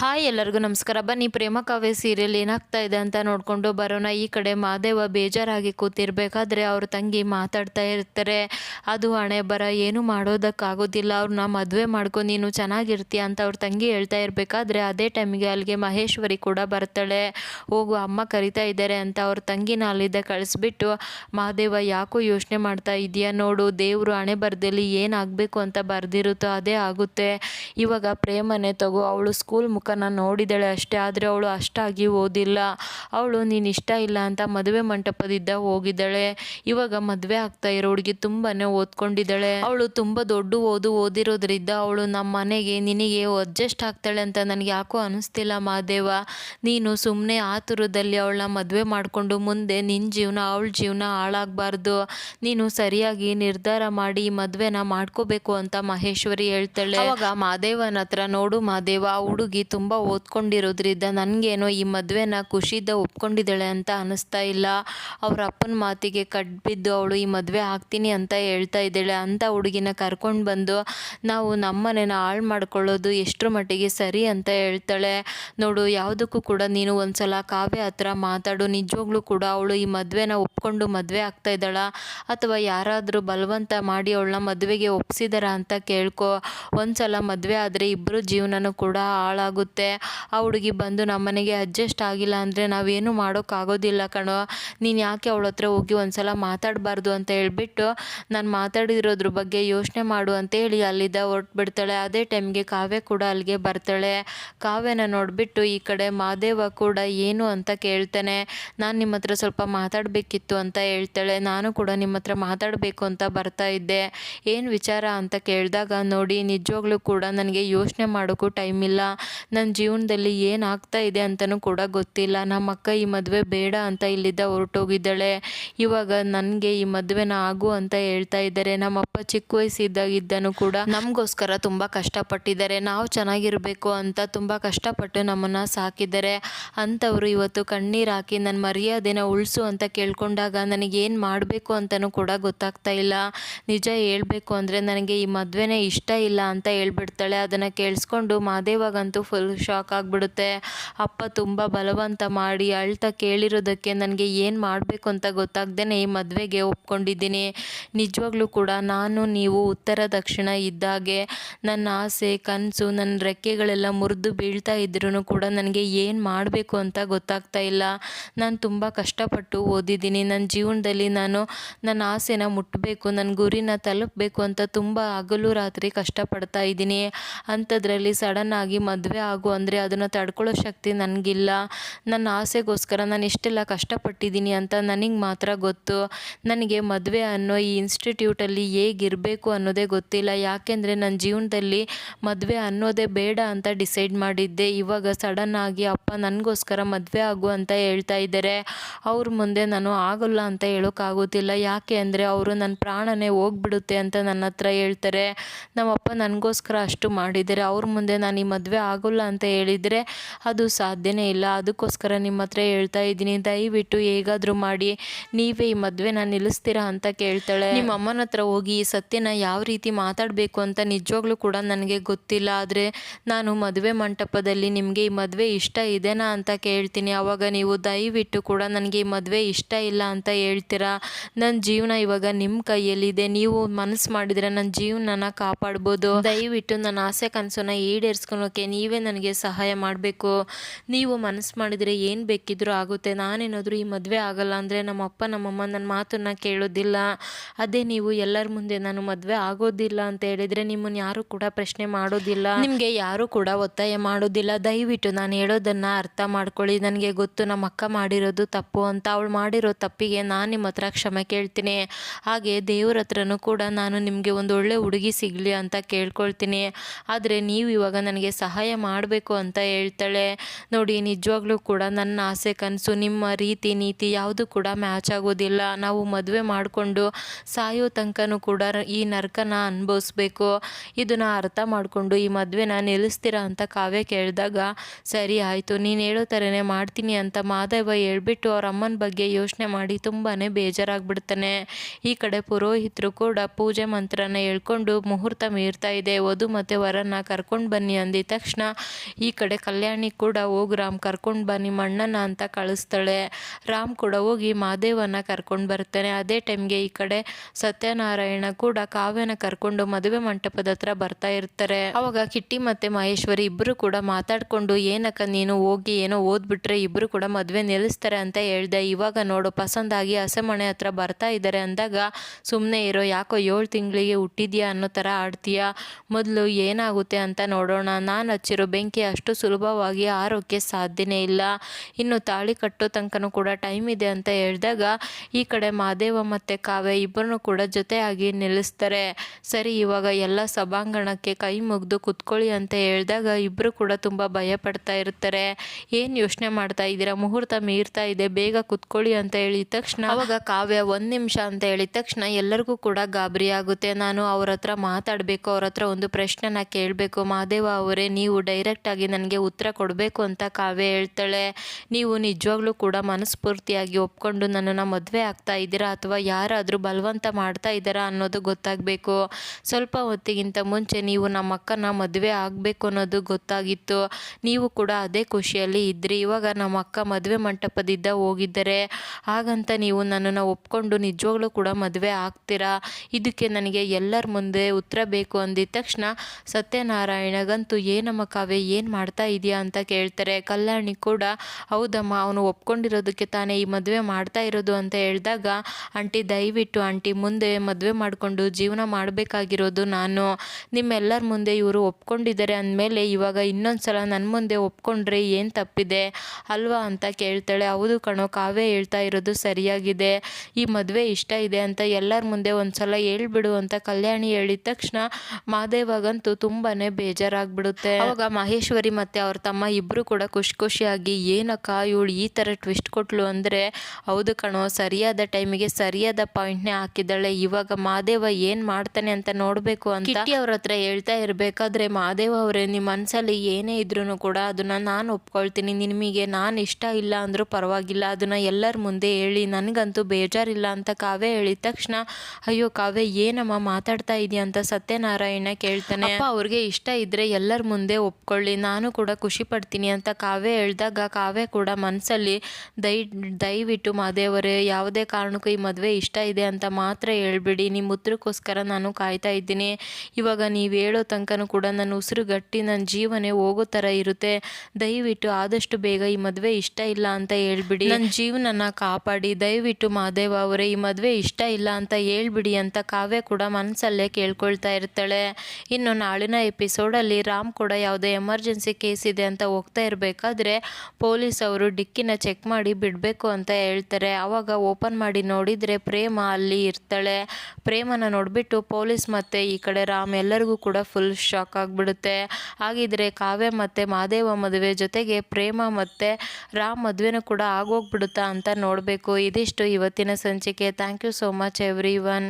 Hi ಎಲ್ಲರಿಗೂ ನಮಸ್ಕಾರ. ಬನ್ನಿ, ಪ್ರೇಮ ಕಾವ್ಯ ಸೀರಿಯಲ್ ಏನಾಗ್ತಾ ಇದೆ ಅಂತ ನೋಡಿಕೊಂಡು ಬರೋಣ. ಈ ಕಡೆ ಮಾದೇವ ಬೇಜಾರಾಗಿ ಕೂತಿರ್ಬೇಕಾದ್ರೆ ಅವ್ರ ತಂಗಿ ಮಾತಾಡ್ತಾ ಇರ್ತಾರೆ. ಅದು ಹಣೆ ಬರ, ಏನು ಮಾಡೋದಕ್ಕಾಗೋದಿಲ್ಲ. ಅವ್ರನ್ನ ಮದುವೆ ಮಾಡ್ಕೊ, ನೀನು ಚೆನ್ನಾಗಿರ್ತೀಯ ಅಂತ ಅವ್ರ ತಂಗಿ ಹೇಳ್ತಾ ಇರಬೇಕಾದ್ರೆ ಅದೇ ಟೈಮಿಗೆ ಅಲ್ಲಿಗೆ ಮಹೇಶ್ವರಿ ಕೂಡ ಬರ್ತಾಳೆ. ಹೋಗು, ಅಮ್ಮ ಕರಿತಾ ಇದ್ದಾರೆ ಅಂತ ಅವ್ರ ತಂಗಿನ ಅಲ್ಲಿದ್ದ ಕಳಿಸ್ಬಿಟ್ಟು, ಮಾದೇವ ಯಾಕೋ ಯೋಚನೆ ಮಾಡ್ತಾ ಇದೆಯಾ ನೋಡು, ದೇವರು ಹಣೆ ಬರದಲ್ಲಿ ಏನಾಗಬೇಕು ಅಂತ ಬರೆದಿರುತ್ತೋ ಅದೇ ಆಗುತ್ತೆ. ಇವಾಗ ಪ್ರೇಮನೆ ತಗೋ, ಅವಳು ಸ್ಕೂಲ್ ಮುಖನ ನೋಡಿದಾಳೆ ಅಷ್ಟೇ, ಆದರೆ ಅವಳು ಅಷ್ಟಾಗಿ ಓದಿಲ್ಲ. ಅವಳು, ನೀನು ಇಷ್ಟ ಇಲ್ಲ ಅಂತ ಮದುವೆ ಮಂಟಪದಿಂದ ಹೋಗಿದ್ದಾಳೆ. ಇವಾಗ ಮದುವೆ ಆಗ್ತಾ ಇರೋ ಹುಡುಗಿ ತುಂಬಾ ಓದ್ಕೊಂಡಿದ್ದಾಳೆ. ಅವಳು ತುಂಬ ದೊಡ್ಡ ಓದು ಓದಿರೋದ್ರಿಂದ ಅವಳು ನಮ್ಮ ಮನೆಗೆ ನಿನಗೆ ಅಡ್ಜಸ್ಟ್ ಆಗ್ತಾಳೆ ಅಂತ ನನಗೆ ಯಾಕೋ ಅನಿಸ್ತಿಲ್ಲ ಮಾದೇವ ನೀನು ಸುಮ್ಮನೆ ಆತುರದಲ್ಲಿ ಅವಳನ್ನ ಮದುವೆ ಮಾಡಿಕೊಂಡು ಮುಂದೆ ನಿನ್ನ ಜೀವನ, ಅವಳ ಜೀವನ ಹಾಳಾಗಬಾರ್ದು. ನೀನು ಸರಿಯಾಗಿ ನಿರ್ಧಾರ ಮಾಡಿ ಮದುವೆನ ಮಾಡ್ಕೋಬೇಕು ಅಂತ ಮಹೇಶ್ವರಿ ಹೇಳ್ತಾಳೆ. ಅವಾಗ ಮಾದೇವನ ಹತ್ರ, ನೋಡು ಮಾದೇವ ಆ ಹುಡುಗಿ ತುಂಬ ಓದ್ಕೊಂಡಿರೋದ್ರಿಂದ ನನಗೇನೋ ಈ ಮದುವೆನ ಖುಷಿಯಿಂದ ಒಪ್ಕೊಂಡಿದ್ದಾಳೆ ಅಂತ ಅನ್ನಿಸ್ತಾ ಇಲ್ಲ. ಅವ್ರ ಅಪ್ಪನ ಮಾತಿಗೆ ಕಟ್ಬಿದ್ದು ಅವಳು ಈ ಮದುವೆ ಆಗ್ತೀನಿ ಅಂತ ಹೇಳ್ತಾ ಇದ್ದಾಳೆ. ಅಂಥ ಹುಡುಗಿನ ಕರ್ಕೊಂಡು ಬಂದು ನಾವು ನಮ್ಮನೇನ ಹಾಳು ಮಾಡ್ಕೊಳ್ಳೋದು ಎಷ್ಟರ ಮಟ್ಟಿಗೆ ಸರಿ ಅಂತ ಹೇಳ್ತಾಳೆ. ನೋಡು, ಯಾವುದಕ್ಕೂ ಕೂಡ ನೀನು ಒಂದ್ಸಲ ಕಾವ್ಯ ಹತ್ರ ಮಾತಾಡು. ನಿಜವಾಗ್ಲೂ ಕೂಡ ಅವಳು ಈ ಮದುವೆನ ಒಪ್ಕೊಂಡು ಮದುವೆ ಆಗ್ತಾ ಇದ್ದಾಳ? ಅಥವಾ ಯಾರಾದರೂ ಬಲವಂತ ಮಾಡಿ ಅವಳನ್ನ ಮದುವೆಗೆ ಒಪ್ಸಿದಾರ ಅಂತ ಕೇಳ್ಕೊ. ಒಂದ್ಸಲ ಮದುವೆ ಆದರೆ ಇಬ್ಬರು ಜೀವನನೂ ಕೂಡ ಹಾಳಾಗುತ್ತೆ. ಆ ಹುಡುಗಿ ಬಂದು ನಮ್ಮನೆಗೆ ಅಡ್ಜಸ್ಟ್ ಆಗಿಲ್ಲ ಅಂದರೆ ನಾವೇನು ಮಾಡೋಕ್ಕಾಗೋದಿಲ್ಲ ಕಣೋ. ನೀನು ಯಾಕೆ ಅವಳ ಹತ್ರ ಹೋಗಿ ಒಂದ್ಸಲ ಮಾತಾಡಬಾರ್ದು ಅಂತ ಹೇಳಿಬಿಟ್ಟು ನಾನು ಮಾತಾಡಿರೋದ್ರ ಬಗ್ಗೆ ಯೋಚನೆ ಮಾಡು ಅಂತ ಹೇಳಿ ಅಲ್ಲಿದ್ದ ಹೊರಟ್ಬಿಡ್ತಾಳೆ. ಅದೇ ಟೈಮ್ಗೆ ಕಾವ್ಯ ಕೂಡ ಅಲ್ಲಿಗೆ ಬರ್ತಾಳೆ. ಕಾವ್ಯನ ನೋಡಿಬಿಟ್ಟು ಈ ಕಡೆ ಮಾದೇವ ಕೂಡ ಏನು ಅಂತ ಕೇಳ್ತಾನೆ. ನಾನು ನಿಮ್ಮ ಹತ್ರ ಸ್ವಲ್ಪ ಮಾತಾಡಬೇಕಿತ್ತು ಅಂತ ಹೇಳ್ತಾಳೆ. ನಾನು ಕೂಡ ನಿಮ್ಮ ಹತ್ರ ಮಾತಾಡಬೇಕು ಅಂತ ಬರ್ತಾ ಇದ್ದೆ. ಏನು ವಿಚಾರ ಅಂತ ಕೇಳಿದಾಗ ನೋಡಿ ನಿಜವಾಗ್ಲೂ ಕೂಡ ನನಗೆ ಯೋಚನೆ ಮಾಡೋಕ್ಕೂ ಟೈಮ್ ಇಲ್ಲ. ನನ್ನ ಜೀವನದಲ್ಲಿ ಏನಾಗ್ತಾ ಇದೆ ಅಂತಲೂ ಕೂಡ ಗೊತ್ತಿಲ್ಲ. ನಮ್ಮ ಅಕ್ಕ ಈ ಮದುವೆ ಬೇಡ ಅಂತ ಇಲ್ಲಿದ್ದ ಹೊರಟೋಗಿದ್ದಾಳೆ. ಇವಾಗ ನನಗೆ ಈ ಮದುವೆನ ಆಗು ಅಂತ ಹೇಳ್ತಾ ಇದ್ದಾರೆ. ನಮ್ಮಪ್ಪ ಚಿಕ್ಕ ವಯಸ್ಸಿದ್ದಾಗಿದ್ದನು ಕೂಡ ನಮಗೋಸ್ಕರ ತುಂಬ ಕಷ್ಟಪಟ್ಟಿದ್ದಾರೆ. ನಾವು ಚೆನ್ನಾಗಿರಬೇಕು ಅಂತ ತುಂಬ ಕಷ್ಟಪಟ್ಟು ನಮ್ಮನ್ನು ಸಾಕಿದ್ದಾರೆ. ಅಂಥವರು ಇವತ್ತು ಕಣ್ಣೀರು ಹಾಕಿ ನನ್ನ ಮರ್ಯಾದೆನ ಉಳಿಸು ಅಂತ ಕೇಳ್ಕೊಂಡಾಗ ನನಗೇನು ಮಾಡಬೇಕು ಅಂತಲೂ ಕೂಡ ಗೊತ್ತಾಗ್ತಾ ಇಲ್ಲ. ನಿಜ ಹೇಳಬೇಕು ಅಂದರೆ ನನಗೆ ಈ ಮದುವೆನೇ ಇಷ್ಟ ಇಲ್ಲ ಅಂತ ಹೇಳ್ಬಿಡ್ತಾಳೆ. ಅದನ್ನು ಕೇಳಿಸ್ಕೊಂಡು ಮಾದೇವಾಗಂತೂ ಫುಲ್ ಶಾಕ್ ಆಗಿಬಿಡುತ್ತೆ. ಅಪ್ಪ ತುಂಬ ಬಲವಂತ ಮಾಡಿ ಅಳ್ತ ಕೇಳಿರೋದಕ್ಕೆ ನನಗೆ ಏನು ಮಾಡಬೇಕು ಅಂತ ಗೊತ್ತಾಗ್ದೇ ಈ ಮದುವೆಗೆ ಒಪ್ಕೊಂಡಿದ್ದೀನಿ. ನಿಜವಾಗ್ಲೂ ಕೂಡ ನಾನು, ನೀವು ಉತ್ತರ ದಕ್ಷಿಣ ಇದ್ದಾಗೆ ನನ್ನ ಆಸೆ, ಕನಸು ನನ್ನ ರೆಕ್ಕೆಗಳೆಲ್ಲ ಮುರಿದು ಬೀಳ್ತಾ ಇದ್ರೂ ಕೂಡ ನನಗೆ ಏನು ಮಾಡಬೇಕು ಅಂತ ಗೊತ್ತಾಗ್ತಾ ಇಲ್ಲ. ನಾನು ತುಂಬ ಕಷ್ಟಪಟ್ಟು ಓದಿದ್ದೀನಿ. ನನ್ನ ಜೀವನದಲ್ಲಿ ನಾನು ನನ್ನ ಆಸೆನ ಮುಟ್ಟಬೇಕು ನನ್ನ ಗುರಿನ ತಲುಪಬೇಕು ಅಂತ ತುಂಬ ಹಗಲು ರಾತ್ರಿ ಕಷ್ಟಪಡ್ತಾ ಇದ್ದೀನಿ. ಅಂಥದ್ರಲ್ಲಿ ಸಡನ್ನಾಗಿ ಮದುವೆ ಆಗು ಅಂದರೆ ಅದನ್ನು ತಡ್ಕೊಳ್ಳೋ ಶಕ್ತಿ ನನಗಿಲ್ಲ. ನನ್ನ ಆಸೆಗೋಸ್ಕರ ನಾನು ಇಷ್ಟೆಲ್ಲ ಕಷ್ಟಪಟ್ಟಿದ್ದೀನಿ ಅಂತ ನನಗೆ ಮಾತ್ರ ಗೊತ್ತು. ನನಗೆ ಮದುವೆ ಅನ್ನೋ ಈ ಇನ್ಸ್ಟಿಟ್ಯೂಟಲ್ಲಿ ಹೇಗಿರಬೇಕು ಅನ್ನೋದೇ ಗೊತ್ತಿಲ್ಲ. ಯಾಕೆಂದರೆ ನನ್ನ ಜೀವನದಲ್ಲಿ ಮದುವೆ ಅನ್ನೋದೇ ಬೇಡ ಅಂತ ಡಿಸೈಡ್ ಮಾಡಿದ್ದೆ. ಇವಾಗ ಸಡನ್ನಾಗಿ ಅಪ್ಪ ನನಗೋಸ್ಕರ ಮದುವೆ ಆಗು ಅಂತ ಹೇಳ್ತಾ ಇದ್ದಾರೆ. ಅವ್ರ ಮುಂದೆ ನಾನು ಆಗೋಲ್ಲ ಅಂತ ಹೇಳೋಕ್ಕಾಗೋದಿಲ್ಲ ಯಾಕೆ ಅಂದರೆ ಅವರು ನನ್ನ ಪ್ರಾಣನೇ ಹೋಗ್ಬಿಡುತ್ತೆ ಅಂತ ನನ್ನ ಹತ್ರ ಹೇಳ್ತಾರೆ. ನಮ್ಮಪ್ಪ ನನಗೋಸ್ಕರ ಅಷ್ಟು ಮಾಡಿದ್ದಾರೆ. ಅವ್ರ ಮುಂದೆ ನಾನು ಈ ಮದುವೆ ಆಗೋಲ್ಲ ಅಂತ ಹೇಳಿದರೆ ಅದು ಸಾಧ್ಯನೇ ಇಲ್ಲ. ಅದಕ್ಕೋಸ್ಕರ ನಿಮ್ಮ ಹತ್ರ ಹೇಳ್ತಾ ಇದ್ದೀನಿ. ದಯವಿಟ್ಟು ಹೇಗಾದರೂ ಮಾಡಿ. ನೀವೇ ಈ ಮದುವೆನ ನಿಲ್ಲಿಸ್ತೀರಾ ಅಂತ ಕೇಳ್ತಾಳೆ. ನಿಮ್ಮ ಅಮ್ಮನ ಹತ್ರ ಹೋಗಿ ಈ ಸತ್ಯನ ಯಾವ ರೀತಿ ಮಾತಾಡಬೇಕು ಅಂತ ನಿಜವಾಗ್ಲೂ ಕೂಡ ನನಗೆ ಗೊತ್ತಿಲ್ಲ. ಆದರೆ ನಾನು ಮದುವೆ ಮಂಟಪದಲ್ಲಿ ನಿಮಗೆ ಈ ಮದುವೆ ಇಷ್ಟ ಇದೆನಾ ಅಂತ ಕೇಳ್ತೀನಿ. ಆವಾಗ ನೀವು ದಯವಿಟ್ಟು ಕೂಡ ನನಗೆ ಈ ಮದುವೆ ಇಷ್ಟ ಇಲ್ಲ ಅಂತ ಹೇಳ್ತೀರಾ? ನನ್ನ ಜೀವನ ಇವಾಗ ನಿಮ್ಮ ಕೈಯಲ್ಲಿದೆ. ನೀವು ಮನಸ್ಸು ಮಾಡಿದರೆ ನನ್ನ ಜೀವನನ ಕಾಪಾಡ್ಬೋದು. ದಯವಿಟ್ಟು ನನ್ನ ಆಸೆ ಕನಸನ್ನ ಈಡೇರಿಸ್ಕೊಳೋಕೆ ನೀವೇ ನನಗೆ ಸಹಾಯ ಮಾಡಬೇಕು? ನೀವು ಮನಸ್ಸು ಮಾಡಿದರೆ ಏನು ಬೇಕಿದ್ರೂ ಆಗುತ್ತೆ. ನಾನೇನಾದರೂ ಈ ಮದುವೆ ಆಗಲ್ಲ ಅಂದರೆ ನಮ್ಮ ಅಪ್ಪ, ನಮ್ಮಮ್ಮ ನನ್ನ ಮಾತನ್ನು ಕೇಳೋದಿಲ್ಲ. ಅದೇ ನೀವು ಎಲ್ಲರ ಮುಂದೆ ನಾನು ಮದುವೆ ಆಗೋದಿಲ್ಲ ಅಂತ ಹೇಳಿದರೆ ನಿಮ್ಮನ್ನು ಯಾರು ಕೂಡ ಪ್ರಶ್ನೆ ಮಾಡೋದಿಲ್ಲ. ನಿಮಗೆ ಯಾರು ಕೂಡ ಒತ್ತಾಯ ಮಾಡೋದಿಲ್ಲ. ದಯವಿಟ್ಟು ನಾನು ಹೇಳೋದನ್ನು ಅರ್ಥ ಮಾಡ್ಕೊಳ್ಳಿ. ನನಗೆ ಗೊತ್ತು ನಮ್ಮ ಅಕ್ಕ ಮಾಡಿರೋದು ತಪ್ಪು ಅಂತ ಅವಳು ಮಾಡಿರೋ ತಪ್ಪಿಗೆ ನಾನು ನಿಮ್ಮ ಹತ್ರ ಕ್ಷಮೆ ಕೇಳ್ತೀನಿ. ಹಾಗೆ ದೇವ್ರ ಹತ್ರನೂ ಕೂಡ ನಾನು ನಿಮಗೆ ಒಂದು ಒಳ್ಳೆ ಹುಡುಗಿ ಸಿಗಲಿ ಅಂತ ಕೇಳ್ಕೊಳ್ತೀನಿ. ಆದರೆ ನೀವು ಇವಾಗ ನನಗೆ ಸಹಾಯ ಮಾಡಬೇಕು ಅಂತ ಹೇಳ್ತಾಳೆ. ನೋಡಿ, ನಿಜವಾಗ್ಲೂ ಕೂಡ ನನ್ನ ಆಸೆ, ಕನಸು, ನಿಮ್ಮ ರೀತಿ, ನೀತಿ ಯಾವುದು ಕೂಡ ಮ್ಯಾಚ್ ಆಗೋದಿಲ್ಲ. ನಾವು ಮದುವೆ ಮಾಡಿಕೊಂಡು ಸಾಯೋ ತನಕನೂ ಕೂಡ ಈ ನರಕನ ಅನುಭವಿಸ್ಬೇಕು. ಇದನ್ನು ಅರ್ಥ ಮಾಡಿಕೊಂಡು ಈ ಮದುವೆನ ನಿಲ್ಲಿಸ್ತೀರಾ ಅಂತ ಕಾವ್ಯ ಕೇಳಿದಾಗ, ಸರಿ ಆಯಿತು, ನೀನು ಹೇಳೋ ಥರನೇ ಮಾಡ್ತೀನಿ ಅಂತ ಮಾಧವ ಹೇಳ್ಬಿಟ್ಟು ಅವ್ರ ಅಮ್ಮನ ಬಗ್ಗೆ ಯೋಚನೆ ಮಾಡಿ ತುಂಬಾ ಬೇಜಾರಾಗ್ಬಿಡ್ತಾನೆ. ಈ ಕಡೆ ಪುರೋಹಿತರು ಕೂಡ ಪೂಜೆ ಮಂತ್ರನ ಹೇಳ್ಕೊಂಡು ಮುಹೂರ್ತ ಮೀರ್ತಾ ಇದೆ. ವಧು ಮತ್ತು ವರನ ಕರ್ಕೊಂಡು ಬನ್ನಿ ಅಂದಿದ ತಕ್ಷಣ ಈ ಕಡೆ ಕಲ್ಯಾಣಿ ಕೂಡ ಹೋಗಿ ರಾಮ್ ಕರ್ಕೊಂಡು ಬಾ ನಿಮ್ಮ ಅಣ್ಣನ ಅಂತ ಕಳಿಸ್ತಾಳೆ. ರಾಮ್ ಕೂಡ ಹೋಗಿ ಮಾದೇವನ ಕರ್ಕೊಂಡು ಬರ್ತಾನೆ. ಅದೇ ಟೈಮ್ಗೆ ಈ ಕಡೆ ಸತ್ಯನಾರಾಯಣ ಕೂಡ ಕಾವ್ಯನ ಕರ್ಕೊಂಡು ಮದುವೆ ಮಂಟಪದ ಹತ್ರ ಬರ್ತಾ ಇರ್ತಾರೆ. ಅವಾಗ ಕಿಟ್ಟಿ ಮತ್ತೆ ಮಹೇಶ್ವರಿ ಇಬ್ಬರು ಕೂಡ ಮಾತಾಡ್ಕೊಂಡು, ಏನಕ್ಕ ನೀನು ಹೋಗಿ ಏನೋ ಓದ್ಬಿಟ್ರೆ ಇಬ್ಬರು ಕೂಡ ಮದುವೆ ನಿಲ್ಲಿಸ್ತಾರೆ ಅಂತ ಹೇಳ್ದೆ. ಇವಾಗ ನೋಡು ಪಸಂದಾಗಿ ಹಸೆಮಣೆ ಹತ್ರ ಬರ್ತಾ ಇದ್ದಾರೆ ಅಂದಾಗ ಸುಮ್ಮನೆ ಇರೋ, ಯಾಕೋ ಏಳು ತಿಂಗಳಿಗೆ ಹುಟ್ಟಿದ್ಯಾ ಅನ್ನೋ ಥರ ಆಡ್ತೀಯಾ? ಮೊದಲು ಏನಾಗುತ್ತೆ ಅಂತ ನೋಡೋಣ. ನಾನು ಹಚ್ಚಿರೋ ಬೆಂಕಿ ಅಷ್ಟು ಸುಲಭವಾಗಿ ಆರೋಕ್ಕೆ ಸಾಧ್ಯನೇ ಇಲ್ಲ. ಇನ್ನು ತಾಳಿ ಕಟ್ಟೋ ತನಕನೂ ಕೂಡ ಟೈಮ್ ಇದೆ ಅಂತ ಹೇಳಿದಾಗ ಈ ಕಡೆ ಮಾದೇವ ಮತ್ತು ಕಾವ್ಯ ಇಬ್ಬರನ್ನು ಕೂಡ ಜೊತೆಯಾಗಿ ನಿಲ್ಲಿಸ್ತಾರೆ. ಸರಿ, ಇವಾಗ ಎಲ್ಲ ಸಭಾಂಗಣಕ್ಕೆ ಕೈ ಮುಗಿದು ಕುತ್ಕೊಳ್ಳಿ ಅಂತ ಹೇಳಿದಾಗ ಇಬ್ಬರು ಕೂಡ ತುಂಬ ಭಯ ಇರ್ತಾರೆ. ಏನು ಯೋಚನೆ ಮಾಡ್ತಾ ಇದ್ದೀರಾ? ಮುಹೂರ್ತ ಮೀರ್ತಾ ಇದೆ, ಬೇಗ ಕುತ್ಕೊಳ್ಳಿ ಅಂತ ಹೇಳಿದ ತಕ್ಷಣ ಅವಾಗ ಕಾವ್ಯ ಒಂದು ನಿಮಿಷ ಅಂತ ಹೇಳಿದ ತಕ್ಷಣ ಎಲ್ಲರಿಗೂ ಕೂಡ ಗಾಬರಿ ಆಗುತ್ತೆ. ನಾನು ಅವ್ರ ಹತ್ರ ಮಾತಾಡಬೇಕು, ಅವ್ರ ಹತ್ರ ಒಂದು ಪ್ರಶ್ನೆನ ಕೇಳಬೇಕು. ಮಾದೇವ ಅವರೇ, ನೀವು ಡೈರೆಕ್ಟಾಗಿ ನನಗೆ ಉತ್ತರ ಕೊಡಬೇಕು ಅಂತ ಕಾವ್ಯ ಹೇಳ್ತಾಳೆ. ನೀವು ನಿಜವಾಗ್ಲೂ ಕೂಡ ಮನಸ್ಫೂರ್ತಿಯಾಗಿ ಒಪ್ಕೊಂಡು ನನ್ನನ್ನು ಮದುವೆ ಆಗ್ತಾ ಇದ್ದೀರಾ ಅಥವಾ ಯಾರಾದರೂ ಬಲವಂತ ಮಾಡ್ತಾ ಇದ್ದಾರಾ ಅನ್ನೋದು ಗೊತ್ತಾಗಬೇಕು. ಸ್ವಲ್ಪ ಹೊತ್ತಿಗಿಂತ ಮುಂಚೆ ನೀವು ನಮ್ಮ ಅಕ್ಕನ ಮದುವೆ ಆಗಬೇಕು ಅನ್ನೋದು ಗೊತ್ತಾಗಿತ್ತು. ನೀವು ಕೂಡ ಅದೇ ಖುಷಿಯಲ್ಲಿ ಇದ್ರಿ. ಇವಾಗ ನಮ್ಮ ಅಕ್ಕ ಮದುವೆ ಮಂಟಪದಿಂದ ಹೋಗಿದ್ದರೆ. ಹಾಗಂತ ನೀವು ನನ್ನನ್ನು ಒಪ್ಕೊಂಡು ನಿಜವಾಗ್ಲೂ ಕೂಡ ಮದುವೆ ಆಗ್ತೀರಾ? ಇದಕ್ಕೆ ನನಗೆ ಎಲ್ಲರ ಮುಂದೆ ಉತ್ತರ ಬೇಕು ಅಂದಿದ ತಕ್ಷಣ ಸತ್ಯನಾರಾಯಣಗಂತೂ ಏನಮ್ಮ ಕಾವ್ಯ ಏನು ಮಾಡ್ತಾ ಇದೆಯಾ ಅಂತ ಕೇಳ್ತಾರೆ. ಕಲ್ಯಾಣಿ ಕೂಡ, ಹೌದಮ್ಮ, ಅವನು ಒಪ್ಕೊಂಡಿರೋದಕ್ಕೆ ತಾನೇ ಈ ಮದುವೆ ಮಾಡ್ತಾ ಇರೋದು ಅಂತ ಹೇಳಿದಾಗ, ಆಂಟಿ, ದಯವಿಟ್ಟು ಆಂಟಿ, ಮುಂದೆ ಮದುವೆ ಮಾಡಿಕೊಂಡು ಜೀವನ ಮಾಡಬೇಕಾಗಿರೋದು ನಾನು. ನಿಮ್ಮೆಲ್ಲರ ಮುಂದೆ ಇವರು ಒಪ್ಕೊಂಡಿದ್ದಾರೆ ಅಂದಮೇಲೆ ಇವಾಗ ಇನ್ನೊಂದು ಸಲ ನನ್ನ ಮುಂದೆ ಒಪ್ಕೊಂಡ್ರೆ ಏನು ತಪ್ಪಿದೆ? ಅಲ್ವಾ? ಅಂತ ಕೇಳ್ತಾಳೆ. ಹೌದು ಕಣೋ ಕಾವೇ ಹೇಳ್ತಾ ಇರೋದು ಸರಿಯಾಗಿದೆ. ಈ ಮದುವೆ ಇಷ್ಟ ಇದೆ ಅಂತ ಎಲ್ಲರ ಮುಂದೆ ಒಂದು ಸಲ ಹೇಳ್ಬಿಡು ಅಂತ ಕಲ್ಯಾಣಿ ಹೇಳಿದ ತಕ್ಷಣ ಮಾದೇವಾಗಂತೂ ತುಂಬಾ ಬೇಜಾರಾಗ್ಬಿಡುತ್ತೆ. ಅವಾಗ ಮಹೇಶ್ವರಿ ಮತ್ತು ಅವ್ರ ತಮ್ಮ ಇಬ್ಬರು ಕೂಡ ಖುಷಿ ಖುಷಿಯಾಗಿ ಏನಕ್ಕ ಇವಳು ಈ ಥರ ಟ್ವಿಸ್ಟ್ ಕೊಟ್ಲು ಅಂದರೆ ಹೌದು ಕಣೋ ಸರಿಯಾದ ಟೈಮಿಗೆ ಸರಿಯಾದ ಪಾಯಿಂಟ್ನೇ ಹಾಕಿದ್ದಾಳೆ. ಇವಾಗ ಮಾದೇವ ಏನು ಮಾಡ್ತಾನೆ ಅಂತ ನೋಡಬೇಕು ಅಂತ ಕಿಟ್ಟಿ ಅವ್ರ ಹತ್ರ ಹೇಳ್ತಾ ಇರಬೇಕಾದ್ರೆ ಮಾದೇವ ಅವರೇ ನಿಮ್ಮ ಮನಸ್ಸಲ್ಲಿ ಏನೇ ಇದ್ರೂ ಕೂಡ ಅದನ್ನ ನಾನು ಒಪ್ಕೊಳ್ತೀನಿ. ನಿಮಗೆ ನಾನು ಇಷ್ಟ ಇಲ್ಲ ಅಂದರೂ ಪರವಾಗಿಲ್ಲ. ಅದನ್ನ ಎಲ್ಲರ ಮುಂದೆ ಹೇಳಿ. ನನಗಂತೂ ಬೇಜಾರಿಲ್ಲ ಅಂತ ಕಾವೇ ಹೇಳಿದ ತಕ್ಷಣ ಅಯ್ಯೋ ಕಾವೇ ಏನಮ್ಮ ಮಾತಾಡ್ತಾ ಇದೆಯಾ ಅಂತ ಸತ್ಯನಾರಾಯಣ ಕೇಳ್ತಾನೆ. ಅಪ್ಪ ಅವ್ರಿಗೆ ಇಷ್ಟ ಇದ್ರೆ ಎಲ್ಲರ ಮುಂದೆ ಒಪ್ಕೊಳ್ಳಿ ನಾನು ಕೂಡ ಖುಷಿ ಪಡ್ತೀನಿ ಅಂತ ಕಾವ್ಯ ಹೇಳಿದಾಗ ಕಾವ್ಯ ಕೂಡ ಮನಸ್ಸಲ್ಲಿ ದಯ ದಯವಿಟ್ಟು ಮಾದೇವರೇ ಯಾವುದೇ ಕಾರಣಕ್ಕೂ ಈ ಮದುವೆ ಇಷ್ಟ ಇದೆ ಅಂತ ಮಾತ್ರ ಹೇಳ್ಬಿಡಿ, ನಿಮ್ಮ ಉತ್ತರಕ್ಕೋಸ್ಕರ ನಾನು ಕಾಯ್ತಾ ಇದ್ದೀನಿ. ಇವಾಗ ನೀವು ಹೇಳೋ ತನಕನೂ ಕೂಡ ನನ್ನ ಉಸಿರುಗಟ್ಟಿ ನನ್ನ ಜೀವನೇ ಹೋಗೋ ಥರ ಇರುತ್ತೆ. ದಯವಿಟ್ಟು ಆದಷ್ಟು ಬೇಗ ಈ ಮದುವೆ ಇಷ್ಟ ಇಲ್ಲ ಅಂತ ಹೇಳ್ಬಿಡಿ. ನನ್ನ ಜೀವನನ ಕಾಪಾಡಿ, ದಯವಿಟ್ಟು ಮಾದೇವ ಅವರೇ, ಈ ಮದುವೆ ಇಷ್ಟ ಇಲ್ಲ ಅಂತ ಹೇಳ್ಬಿಡಿ ಅಂತ ಕಾವ್ಯ ಕೂಡ ಮನಸ್ಸಲ್ಲೇ ಕೇಳ್ಕೊಳ್ತಾ ಇರ್ತಾಳೆ. ಇನ್ನು ನಾಳಿನ ಎಪಿಸೋಡಲ್ಲಿ ರಾಮ್ ಕೂಡ ಯಾವುದೋ ಎಮರ್ಜೆನ್ಸಿ ಕೇಸ್ ಇದೆ ಅಂತ ಹೋಗ್ತಾ ಇರಬೇಕಾದ್ರೆ ಪೊಲೀಸ್ ಅವರು ಡಿಕ್ಕಿನ ಚೆಕ್ ಮಾಡಿ ಬಿಡಬೇಕು ಅಂತ ಹೇಳ್ತಾರೆ. ಆವಾಗ ಓಪನ್ ಮಾಡಿ ನೋಡಿದರೆ ಪ್ರೇಮ ಅಲ್ಲಿ ಇರ್ತಾಳೆ. ಪ್ರೇಮನ ನೋಡಿಬಿಟ್ಟು ಪೊಲೀಸ್ ಮತ್ತು ಈ ಕಡೆ ರಾಮ್ ಎಲ್ಲರಿಗೂ ಕೂಡ ಫುಲ್ ಶಾಕ್ ಆಗಿಬಿಡುತ್ತೆ. ಹಾಗಿದ್ರೆ ಕಾವ್ಯ ಮತ್ತು ಮಾದೇವ ಮದುವೆ ಜೊತೆಗೆ ಪ್ರೇಮ ಮತ್ತು ರಾಮ್ ಮದುವೆನೂ ಕೂಡ ಆಗೋಗ್ಬಿಡುತ್ತಾ ಅಂತ ನೋಡಬೇಕು. ಇದಿಷ್ಟು ಇವತ್ತಿನ ಸಂಚಿಕೆ. Thank you so much everyone